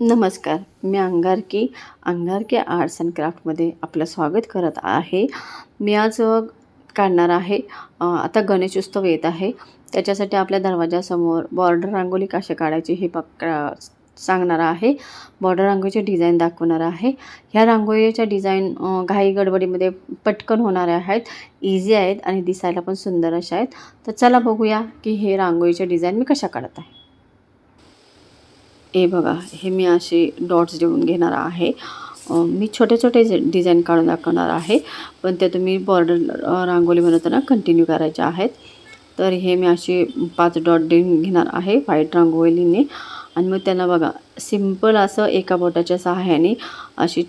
नमस्कार मी Angarki Angarki arts and क्राफ्टमध्ये आपलं स्वागत करत आहे. मी आज काढणार आहे. आता गणेश उत्सव येत आहे. त्याच्यासाठी आपल्या दरवाजासमोर बॉर्डर रांगोळी कशी काढायची हे पक सांगणार आहे. बॉर्डर रांगोळीचे डिझाईन दाखवणार आहे. ह्या रांगोळीच्या डिझाईन घाई गडबडीमध्ये पटकन होणाऱ्या आहेत. इझी आहेत आणि दिसायला पण सुंदर अशा आहेत. तर चला बघूया की हे रांगोळीचे डिझाईन मी कशा काढत आहे. हे बघा हे मी असे डॉट्स देऊन घेणार आहे. मी छोटे छोटे जे डिझाईन काढून दाखवणार आहे पण ते तुम्ही बॉर्डर रांगोळी बनवताना कंटिन्यू करायचे आहेत. तर हे मी असे पाच डॉट देऊन घेणार आहे व्हाईट रांगोळीने. आणि मग त्यांना बघा सिंपल असं एका बोटाच्या सहाय्याने अशी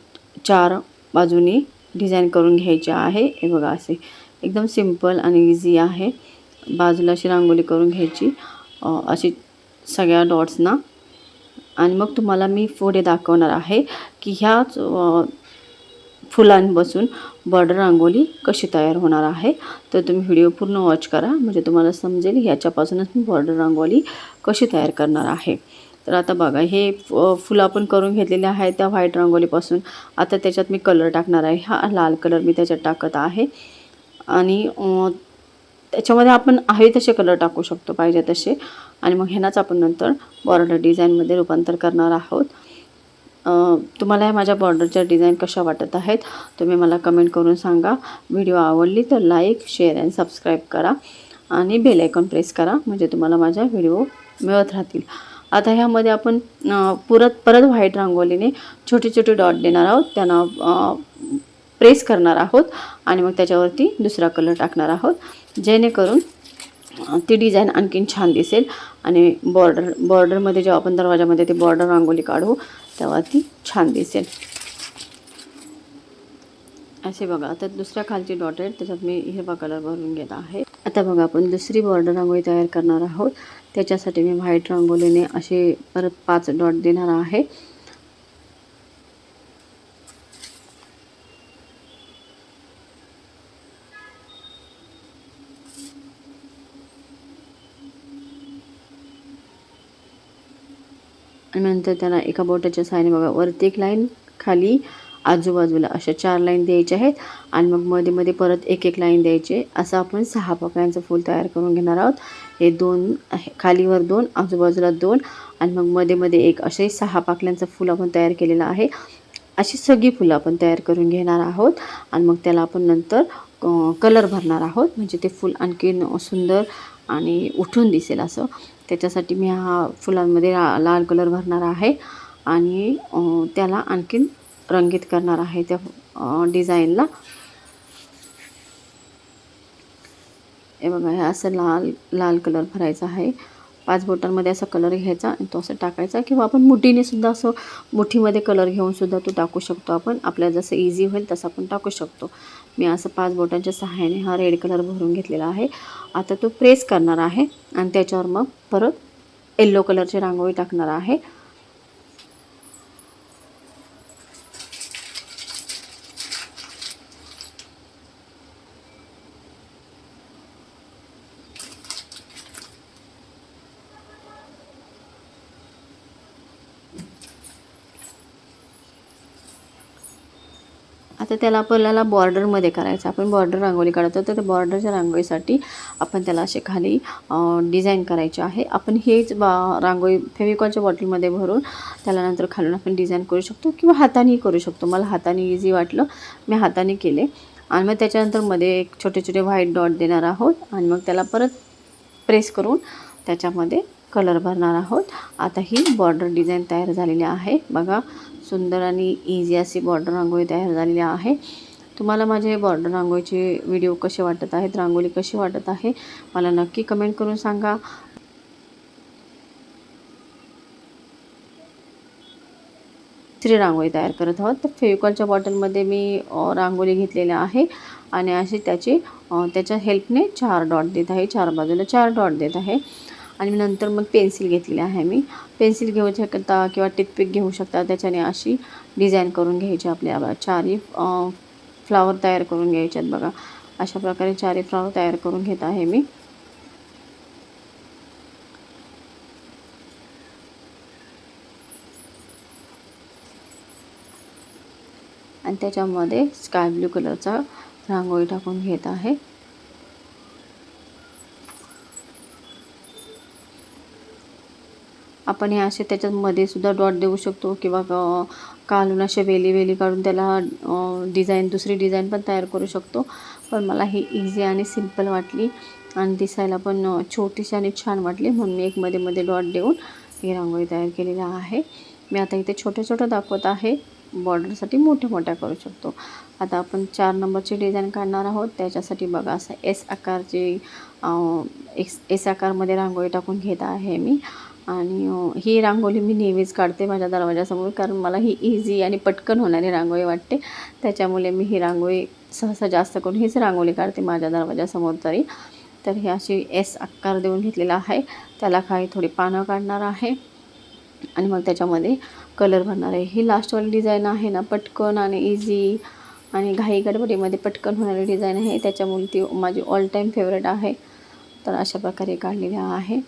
चार बाजूनी डिझाईन करून घ्यायचे आहे. हे बघा असे एकदम सिंपल आणि इझी आहे. बाजूला अशी रांगोळी करून घ्यायची. अशी सगळ्या डॉट्सना आणि मग तुम्हाला मी पुढे दाखवणार आहे की ह्याच फुलांपासून बॉर्डर रांगोळी कशी तयार होणार आहे. तर तुम्ही व्हिडिओ पूर्ण वॉच करा म्हणजे तुम्हाला समजेल ह्याच्यापासूनच मी बॉर्डर रांगोळी कशी तयार करणार आहे. तर आता बघा हे फ- फुलं आपण करून घेतलेले आहे त्या व्हाईट रांगोळीपासून. आता त्याच्यात मी कलर टाकणार आहे. हा लाल कलर मी त्याच्यात टाकत आहे. आणि त्याच्यामध्ये आपण हवे तसे कलर टाकू शकतो पाहिजे तसे. आणि मग ह्यानाच आपण नंतर बॉर्डर डिझाईनमध्ये रूपांतर करणार आहोत. तुम्हाला ह्या माझ्या बॉर्डरच्या डिझाईन कशा वाटत आहेत तुम्ही मला कमेंट करून सांगा. व्हिडिओ आवडली तर लाईक शेअर अँड सबस्क्राईब करा. आणि बेल आयकॉन प्रेस करा म्हणजे तुम्हाला माझ्या व्हिडिओ मिळत राहतील. आता ह्यामध्ये आपण पुरत परत व्हाईट रांगोलीने छोटे छोटे डॉट देणार आहोत. त्यांना प्रेस करणार आहोत. आणि मग त्याच्यावरती दुसरा कलर टाकणार आहोत. जेणेकरून ती डिझाईन आणखीन छान दिसेल. आणि बॉर्डर बॉर्डरमध्ये जेव्हा आपण दरवाजामध्ये ती बॉर्डर रांगोळी काढू तेव्हा ती छान दिसेल. असे बघा आता दुसऱ्या खालची डॉट आहे त्याच्यात मी हिरवा कलर भरून घेत आहे. आता बघा आपण दुसरी बॉर्डर रांगोळी तयार करणार आहोत. त्याच्यासाठी मी व्हाईट रांगोलीने असे परत पाच डॉट देणार आहे. आणि नंतर त्याला एका बोटाच्या सहाय्याने बघा वरती एक लाईन खाली आजूबाजूला अशा चार लाईन द्यायच्या आहेत. आणि मग मध्ये मध्ये परत एक एक लाईन द्यायचे. असं आपण सहा पाकळ्यांचं फूल तयार करून घेणार आहोत. हे दोन खालीवर दोन आजूबाजूला दोन. आणि मग मध्ये मध्ये एक असे सहा पाकळ्यांचं फूल आपण तयार केलेलं आहे. अशी सगळी फुलं आपण तयार करून घेणार आहोत. आणि मग त्याला आपण नंतर कलर भरणार आहोत. म्हणजे ते फूल आणखीन सुंदर आणि उठून दिसेल असं. त्याच्यासाठी मी हा फुलांमध्ये लाल कलर भरणार आहे आणि त्याला आणखीन रंगीत करणार आहे त्या डिझाईनला. हे बघा हे असं लाल लाल कलर भरायचा आहे. पाच बोटांमध्ये असा कलर घ्यायचा आणि तो असं टाकायचा किंवा आपण मुठीने सुद्धा असं मुठीमध्ये कलर घेऊन सुद्धा तो टाकू शकतो आपण. आपल्याला जसं इझी होईल तसं आपण टाकू शकतो. मी असं पाच बोटांच्या सहाय्याने हा रेड कलर भरून घेतलेला आहे. आता तो प्रेस करणार आहे आणि त्याच्यावर मग परत येल्लो कलरची रांगोळी टाकणार आहे. आता त्याला आपल्याला बॉर्डरमध्ये करायचं. आपण बॉर्डर रांगोळी काढतो तर त्या बॉर्डरच्या रांगोळीसाठी आपण त्याला असे खाली डिझाईन करायचे आहे. आपण हेच बा रांगोळी फेविकॉलच्या बॉटलमध्ये भरून त्याला नंतर खालून आपण डिझाईन करू शकतो किंवा हातानेही करू शकतो. मला हाताने इझी वाटलं. मी हाताने केले. आणि मग त्याच्यानंतरमध्ये एक छोटे छोटे व्हाईट डॉट देणार आहोत. आणि मग त्याला परत प्रेस करून त्याच्यामध्ये कलर भरणार आहोत. आता ही बॉर्डर डिझाईन तयार झालेली आहे. बघा सुंदर आणि इझी अशी बॉर्डर रांगोळी तयार झालेली आहे. तुम्हाला माझे बॉर्डर रांगोळीचे व्हिडिओ कसे वाटत आहेत रांगोळी कशी वाटत आहे मला नक्की कमेंट करून सांगा. तिसरी रांगोळी तयार करत आहोत. तर फेविकॉलच्या बॉटलमध्ये मी रांगोळी घेतलेल्या आहे आणि असे त्याचे त्याच्या हेल्पने चार डॉट देत आहे चार बाजूला चार डॉट देत आहे. आणि नंतर मग पेन्सिल घेतलेली आहे मी. पेन्सिल घेऊ शकता किंवा टिपपिक घेऊ शकता. त्याच्याने अशी डिझाईन करून घ्यायची आपल्या चारही फ्लावर तयार करून घ्यायचे आहेत बघा. अशा प्रकारे चारही फ्लावर तयार करून घेत आहे मी. आणि त्याच्यामध्ये स्काय ब्ल्यू कलरचा रांगोळी टाकून घेत आहे. आपण हे असे त्याच्यामध्ये सुद्धा डॉट देऊ शकतो किंवा क- असे वेली वेली काढून त्याला डिझाईन दुसरी डिझाईन पण तयार करू शकतो. पण मला ही इझी आणि सिंपल वाटली आणि दिसायला पण छोटीशी आणि छान वाटली म्हणून मी एक मध्ये मध्ये डॉट देऊन ही रांगोळी तयार केलेली आहे. मी आता इथे छोटं छोटं दाखवत आहे. बॉर्डरसाठी मोठ्या मोठ्या करू शकतो. आता आपण चार नंबरची डिझाईन काढणार आहोत. त्याच्यासाठी बघा असं एस आकारची एस एस आकारमध्ये रांगोळी टाकून घेत आहे मी. आणि ही रांगोळी मी नेहमीच काढते माझ्या दरवाजासमोर कारण मला ही इझी आणि पटकन होणारी रांगोळी वाटते. त्याच्यामुळे मी ही रांगोळी सहसा जास्त करून हीच रांगोळी काढते माझ्या दरवाजासमोर तरी. तर ही अशी एस आकार देऊन घेतलेला आहे. त्याला काही थोडी पानं काढणार आहे. आणि मग त्याच्यामध्ये कलर भरणार आहे. ही लास्टवाली डिझाईन आहे ना पटकन आणि इझी आणि घाई गडबडीमध्ये पटकन होणारी डिझाईन आहे. त्याच्यामुळे ती माझी ऑल टाईम फेवरेट आहे. तर अशा प्रकारे काढलेली आहे.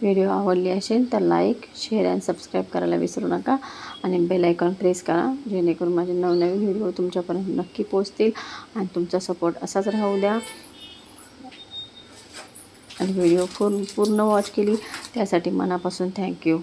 व्हिडिओ आवडली असेल तर लाईक शेअर अँड सबस्क्राईब करायला विसरू नका. आणि बेल आयकॉन प्रेस करा जेणेकरून माझे नवनवीन व्हिडिओ तुमच्यापर्यंत नक्की पोचतील आणि तुमचा सपोर्ट असाच राहू द्या. आणि व्हिडिओ पूर्ण पूर्ण वॉच केली त्यासाठी मनापासून थँक्यू.